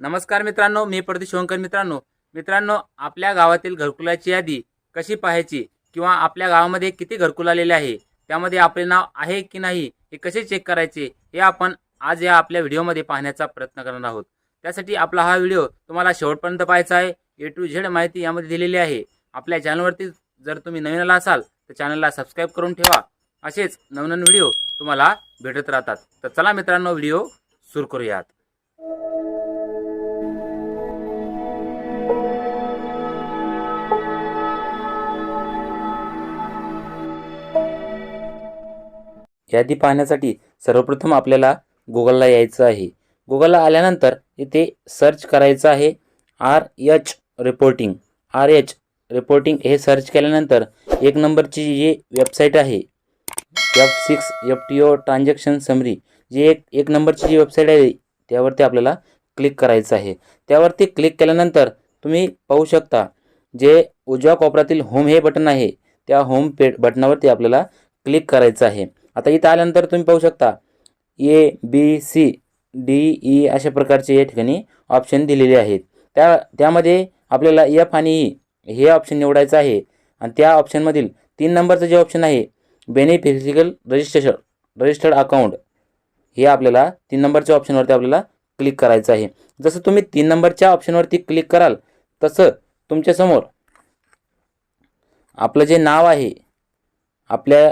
नमस्कार मित्रांनो मी प्रदीप शंकर मित्रांनो. मित्रांनो आपल्या गावातील घरकुलाची यादी कशी पाहायची किंवा आपल्या गावामध्ये किती घरकुल आलेले आहे त्यामध्ये आपले नाव आहे की नाही हे कसे चेक करायचे हे आपण आज या आपल्या व्हिडिओमध्ये पाहण्याचा प्रयत्न करणार आहोत. त्यासाठी आपला हा व्हिडिओ तुम्हाला शेवटपर्यंत पाहायचा आहे. ए टू झेड माहिती यामध्ये दिलेली आहे. आपल्या चॅनलवरती जर तुम्ही नवीन आला असाल तर चॅनलला सबस्क्राईब करून ठेवा. असेच नवनवीन व्हिडिओ तुम्हाला भेटत राहतात. तर चला मित्रांनो व्हिडिओ सुरू करूयात. यादी पाहण्यासाठी सर्वप्रथम आपल्याला गुगलला यायचं आहे. गुगलला आल्यानंतर इथे सर्च करायचं आहे. R H reporting R H reporting हे सर्च केल्यानंतर एक नंबरची जी वेबसाईट आहे F six F T O transaction summary जी एक एक नंबरची जी वेबसाईट आहे त्यावरती आपल्याला क्लिक करायचं आहे. त्यावरती क्लिक केल्यानंतर तुम्ही पाहू शकता जे उजव्या कोपऱ्यातील होम हे बटन आहे त्या होम पे बटनावरती आपल्याला क्लिक करायचं आहे. आता इथं आल्यानंतर तुम्ही पाहू शकता A B C D E अशा प्रकारचे या ठिकाणी ऑप्शन दिलेले आहेत. त्या त्यामध्ये आपल्याला एफ आणि ई हे ऑप्शन निवडायचं आहे. आणि त्या ऑप्शनमधील तीन नंबरचं जे ऑप्शन आहे बेनिफिशियल रजिस्ट्रेशन रजिस्टर्ड अकाउंट हे आपल्याला तीन नंबरच्या ऑप्शनवरती आपल्याला क्लिक करायचं आहे. जसं तुम्ही तीन नंबरच्या ऑप्शनवरती क्लिक कराल तसं तुमच्यासमोर आपलं जे नाव आहे आपल्या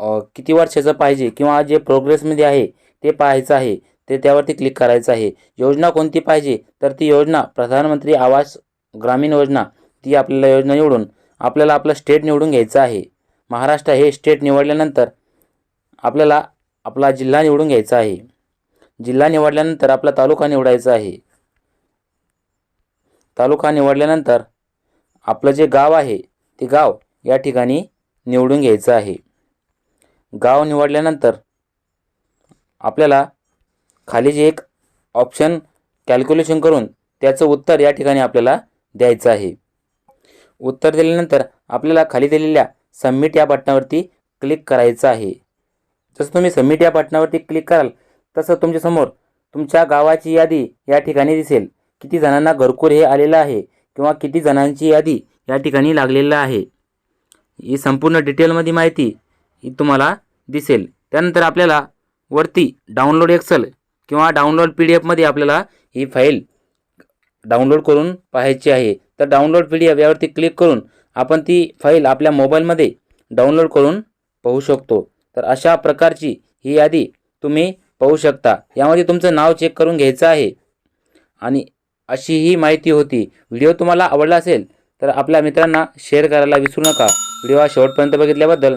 किती वर्षाचं पाहिजे किंवा जे प्रोग्रेसमध्ये आहे ते पाहायचं आहे ते त्यावरती क्लिक करायचं आहे. योजना कोणती पाहिजे? तर ती योजना प्रधानमंत्री आवास ग्रामीण योजना. ती आपल्याला योजना निवडून आपल्याला आपलं स्टेट निवडून घ्यायचं आहे. महाराष्ट्र हे स्टेट निवडल्यानंतर आपल्याला आपला जिल्हा निवडून घ्यायचा आहे. जिल्हा निवडल्यानंतर आपला तालुका निवडायचा आहे. तालुका निवडल्यानंतर आपलं जे गाव आहे ते गाव या ठिकाणी निवडून घ्यायचं आहे. गाव निवडल्यानंतर आपल्याला खाली जे एक ऑप्शन कॅल्क्युलेशन करून त्याचं उत्तर या ठिकाणी आपल्याला द्यायचं आहे. उत्तर दिल्यानंतर आपल्याला खाली दिलेल्या सबमिट या बटनावरती क्लिक करायचं आहे. जसं तुम्ही सबमिट या बटनावरती क्लिक कराल तसं तुमच्यासमोर तुमच्या गावाची यादी या ठिकाणी दिसेल. किती जणांना घरकुल हे आलेलं आहे किंवा किती जणांची यादी या ठिकाणी लागलेलं आहे. ही संपूर्ण डिटेलमध्ये माहिती ही तुम्हाला दिसेल. त्यानंतर आपल्याला वरती डाउनलोड एक्सेल किंवा डाउनलोड पी डी एफमध्ये आपल्याला ही फाईल डाउनलोड करून पाहायची आहे. तर डाउनलोड पी डी एफ यावरती क्लिक करून आपण ती फाईल आपल्या मोबाईलमध्ये डाउनलोड करून पाहू शकतो. तर अशा प्रकारची ही यादी तुम्ही पाहू शकता. यामध्ये तुमचं नाव चेक करून घ्यायचं आहे. आणि अशी ही माहिती होती. व्हिडिओ तुम्हाला आवडला असेल तर आपल्या मित्रांना शेअर करायला विसरू नका. व्हिडिओ हा शेवटपर्यंत बघितल्याबद्दल